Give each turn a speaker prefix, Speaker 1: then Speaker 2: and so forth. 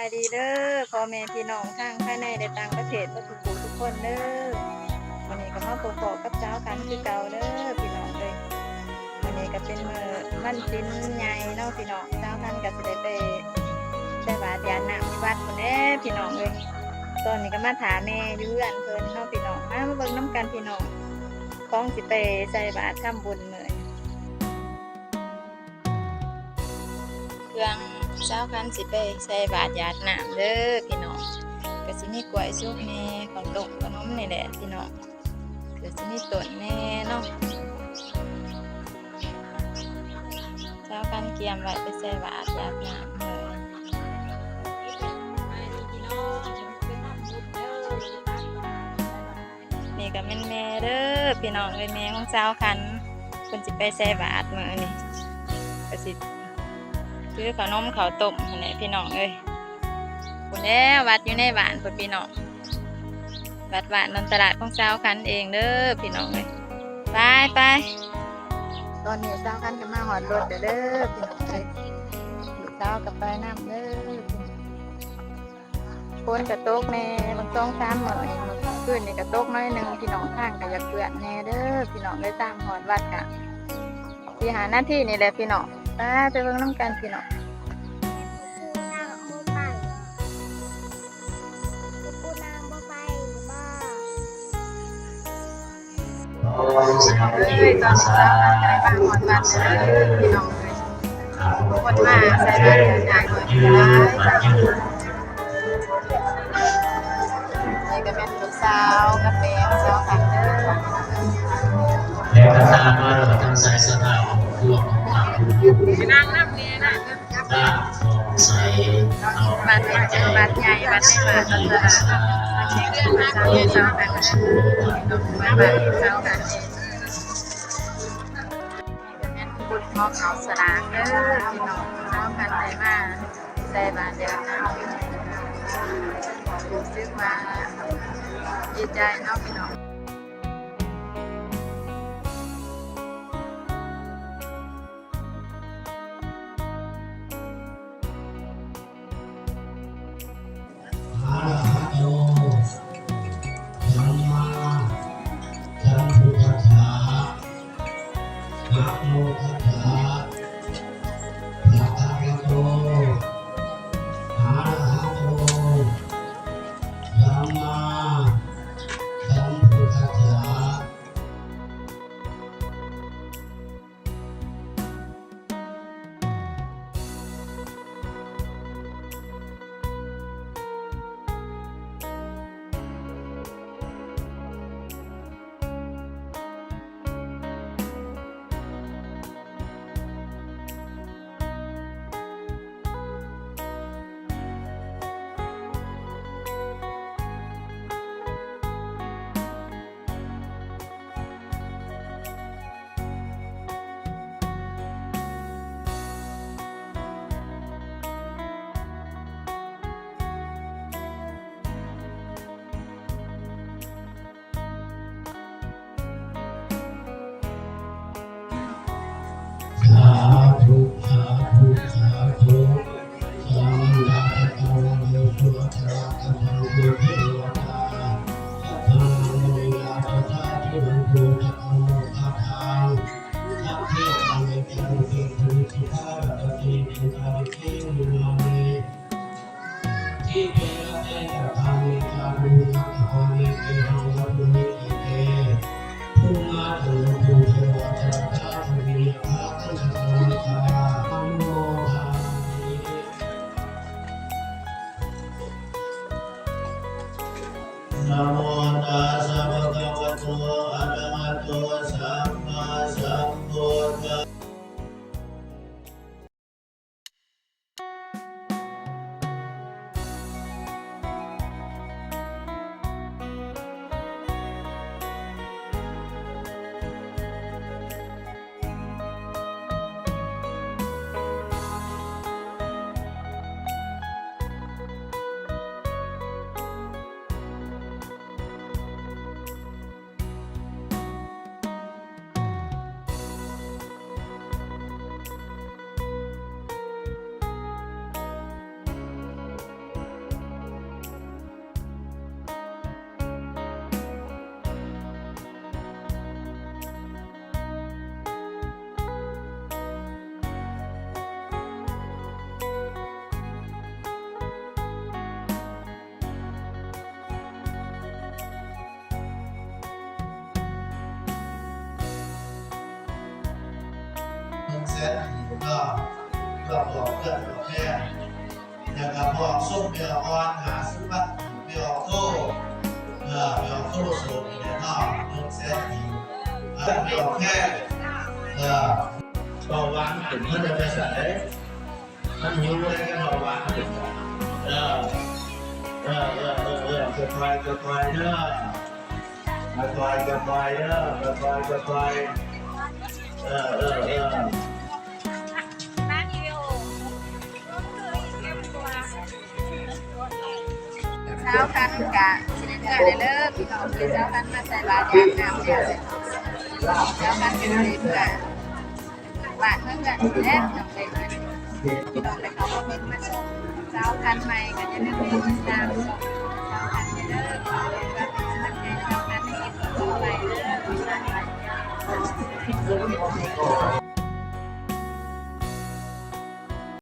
Speaker 1: สวัสดีเด้อพ่อแม่พี่น้องทางภายในและต่างประเทศทุกทุกคนเด้อวันนี้ก็มาพบกับเจ้ากันคือเก่าเด้อพี่น้องเลยวันนี้ก็เป็นมือวันสิ้นใหญ่เนาะพี่น้องเจ้ากันก็สิได้ไปใส่บาตรยานน้ำที่วัดคนแน่พี่น้องเลยตอนนี้ก็มาถามแม่ยู่เรืนเพิ่นเนาะพี่น้องมามาเบิ่งน้ำกันพี่น้องของสิไปใส่บาตรทำบุญมื้อนี้เครื่อง เช้ากันสิไปใส่บาตรยาดน้ำเด้อพี่น้องก็สิมีกล้วยสุกแน่ของตกขนมนี่แหละพี่น้องก็สิมีต้นแน่เนาะเช้ากันเกียมไว้ไปใส่บาตรยาดน้ำเลยนี่ก็แม่แม่เด้อพี่น้องเลยแม่ของเช้าคันเพิ่นสิไปใส่บาตรมื้อนี้ก็สิ ซื้อขนมข้าวต้มหั่นแหละพี่น้องเอ้ยคุณแน่วัดอยู่ในบ้านพุ่นพี่น้องวัดบ้านนนตลาดของเช้าคันเองเด้อพี่น้องเอ้ยไปไปตอนนี้เช้าคันก็มาหอดรถเด้อพี่น้องเอ้ยเช้ากับไปน้ำเด้อฝนกระตกแน่บางสองสามมื้อนี่มื้อคืนนี่กระตกน้อยหนึ่งพี่น้องทางก็อยากเปื้อนแน่เด้อพี่น้องได้ตามหอดวัดกะที่หาหน้าที่นี่แหละพี่น้องไปไปเบิ่งน้ำกันพี่น้อง เอ้ยตอนนี้เราได้บ้านหมดบ้านเลยพี่น้องเลยคนมาใส่บ้านอยากเลยได้นี่ก็เป็นลูกสาวกับแม่สาวกันเด้อ
Speaker 2: แล้วก็ตามมาเราทั้งสายสถาของพวกของเราอยู่
Speaker 1: นั่งนับนี่นะ
Speaker 2: ด้านของใสเอา
Speaker 1: บ้านใหญ่บ้านใหญ่บ้านในบ้านตลาดเช็คเรื่องสาวสาวกันเด้อบ้านสาวกันเองแพ่อเขาสลางเด้อพี่น้องสากันได้มาใส่บ้านเดียวนะรู้สึกว่าดีใจเนาะพี่น้อง
Speaker 2: นะ ที่มันดูจะเอาอาทางสัพเพสังเวชานุสิทุสิกาตติติกาลิกิมุนามิที่เกระเตทามิกาลุสังฆามิเกหังวัตุมิอิเตภูมาตุภูเทวตาตาภูมิภาคันธามิกาอันโมทานะโมตัสสะภะคะวะโต แสนหีก็ก็บอกเพื่อนบอกแม่แล้วก็บอกส้มเบียร์ออนหาซื้อบัตรเบียร์โต้เออเบียร์โต้สูงเนี่ยเนาะหนึ่งแสนหีเออบียร์แค่เออเบาหวานถึงมันจะไปใส่มันหิวอะไรกันเบาหวานถึงเออเออเออเออเออกระไฟกระไฟเด้อกระไฟกระไฟเด้อกระไฟกระไฟเออเออเออ
Speaker 1: ช้ากันกะสิเดือนเด้อพี่น้องเช้ากันมาใส่บาตรยามน้ำเนี่ยเช้ากันเป็นเพื่อนบานเพื่อนกันแล้วน้องเด็กพี่น้องเลยเขาก็เป็นมาส่งเช้ากันใหม่ก็จะได้มีติดตามเช้ากันเด้อขอเป็นว่าเป็นกำลังใจเช้ากันให้กินต่อไปเด้อ